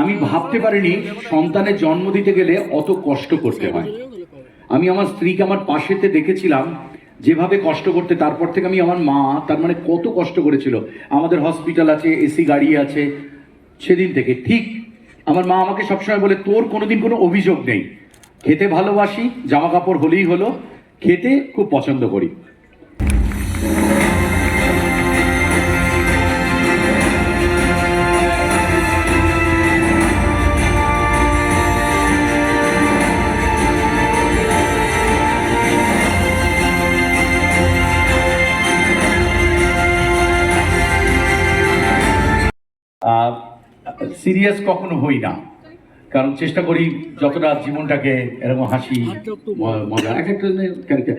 আমি ভাবতে পারিনি সন্তানের জন্ম দিতে গেলে অত কষ্ট করতে হয়। আমি আমার স্ত্রীকে আমার পাশেতে দেখেছিলাম, যেভাবে কষ্ট করতে, তারপর থেকে আমি আমার মা, তার মানে কত কষ্ট করেছিল। আমাদের হসপিটাল আছে, এসি গাড়ি আছে, সেদিন থেকে। ঠিক আমার মা আমাকে সবসময় বলে, তোর কোনোদিন কোনো অভিযোগ নেই। খেতে ভালোবাসি জামা কাপড় হলেই হলো, খেতে খুব পছন্দ করি। সিরিয়াস কখনো হই না। কারণ চেষ্টা করি যতটা জীবনটাকে এরকম হাসি মজা এক একটা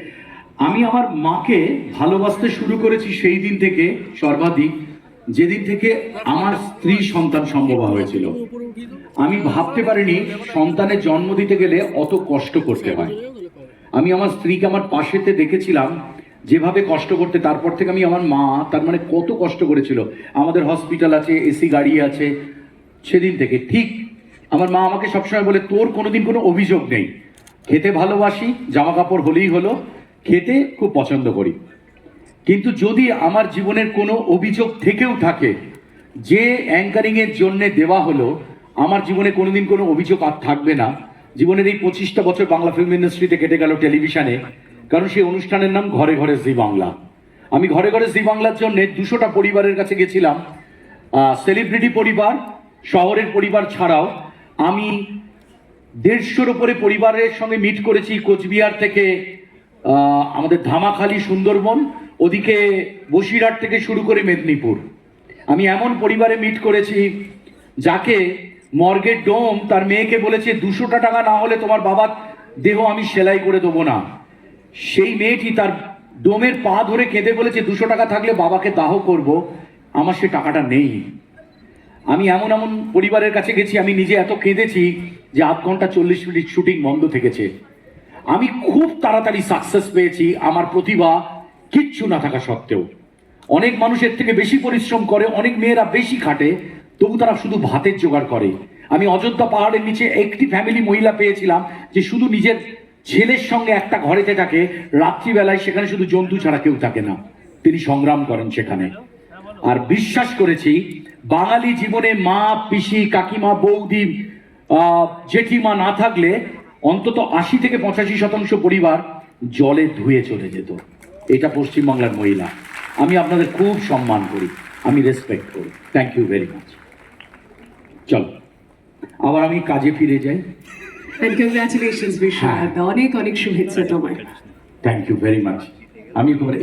আমি আমার মাকে ভালোবাসতে শুরু করেছি সেই দিন থেকে সর্বাধিক যেদিন থেকে আমার স্ত্রী সন্তান সম্ভব হয়েছিল। আমি ভাবতে পারিনি সন্তানের জন্ম দিতে গেলে অত কষ্ট করতে হয়। আমি আমার স্ত্রীকে আমার পাশেতে দেখেছিলাম যেভাবে কষ্ট করতে, তারপর থেকে আমি আমার মা, তার মানে কত কষ্ট করেছিল। আমাদের হসপিটাল আছে এসি গাড়ি আছে। সেদিন থেকে ঠিক আমার মা আমাকে সবসময় বলে, তোর কোনোদিন কোনো অভিযোগ নেই। খেতে ভালোবাসি জামা কাপড় হলেই হলো। খেতে খুব পছন্দ করি। কিন্তু যদি আমার জীবনের কোনো অভিযোগ থেকেও থাকে, যে অ্যাঙ্কারিংয়ের জন্য দেওয়া হলো, আমার জীবনে কোনোদিন কোনো অভিযোগ আর থাকবে না। জীবনের এই পঁচিশটা বছর বাংলা ফিল্ম ইন্ডাস্ট্রিতে কেটে গেল টেলিভিশনে কারণ সেই অনুষ্ঠানের নাম ঘরে ঘরে জি বাংলা। আমি ঘরে ঘরে জি বাংলার জন্য দুশোটা পরিবারের কাছে গেছিলাম। সেলিব্রিটি পরিবার, শহরের পরিবার ছাড়াও আমি দেড়শোর উপরে পরিবারের সঙ্গে মিট করেছি কোচবিহার থেকে আমাদের ধামাখালি, সুন্দরবন, ওদিকে বসিরহাট থেকে শুরু করে মেদিনীপুর। আমি এমন পরিবারে মিট করেছি যাকে মর্গের ডোম তার মেয়েকে বলেছে, দুশোটা টাকা না হলে তোমার বাবার দেহ আমি সেলাই করে দেবো না। সেই মেয়েটি তার ডোমের পা ধরে কেঁদে বলেছে, দুশো টাকা থাকলে বাবাকে দাহ করব, আমার সে টাকাটা নেই। আমি এমন এমন পরিবারের কাছে গেছি, আমি নিজে এত কেঁদেছি যে আধ ঘণ্টা চল্লিশ মিনিট শুটিং বন্ধ থেকেছে। আমি খুব তাড়াতাড়ি সাকসেস পেয়েছি, আমার প্রতিভা কিচ্ছু না থাকা সত্ত্বেও। অনেক মানুষের থেকে বেশি পরিশ্রম করে, অনেক মেয়েরা বেশি খাটে, তবু তারা শুধু ভাতের জোগাড় করে। আমি অযোধ্যা পাহাড়ের নিচে একটি ফ্যামিলি মহিলা পেয়েছিলাম, যে শুধু নিজের ছেলের সঙ্গে একটা ঘরেতে থাকে, রাত্রিবেলায় সেখানে শুধু জন্তু ছাড়া কেউ থাকে না। তিনি সংগ্রাম করেন সেখানে। আর বিশ্বাস করেছি, বাঙালি জীবনে মা, পিসি, কাকিমা, বৌদি জেঠিমা না থাকলে অন্তত আশি থেকে পঁচাশি শতাংশ পরিবার জলে ধুয়ে চলে যেত। এটা পশ্চিমবাংলার মহিলা। আমি আপনাদের খুব সম্মান করি, আমি রেসপেক্ট করি। থ্যাংক ইউ ভেরি মাচ চলো। আবার আমি কাজে ফিরে যাই। And congratulations, Vishal. অনেক অনেক শুভেচ্ছা তোমায় থ্যাংক ইউ ভেরি মাচ আমি একেবারে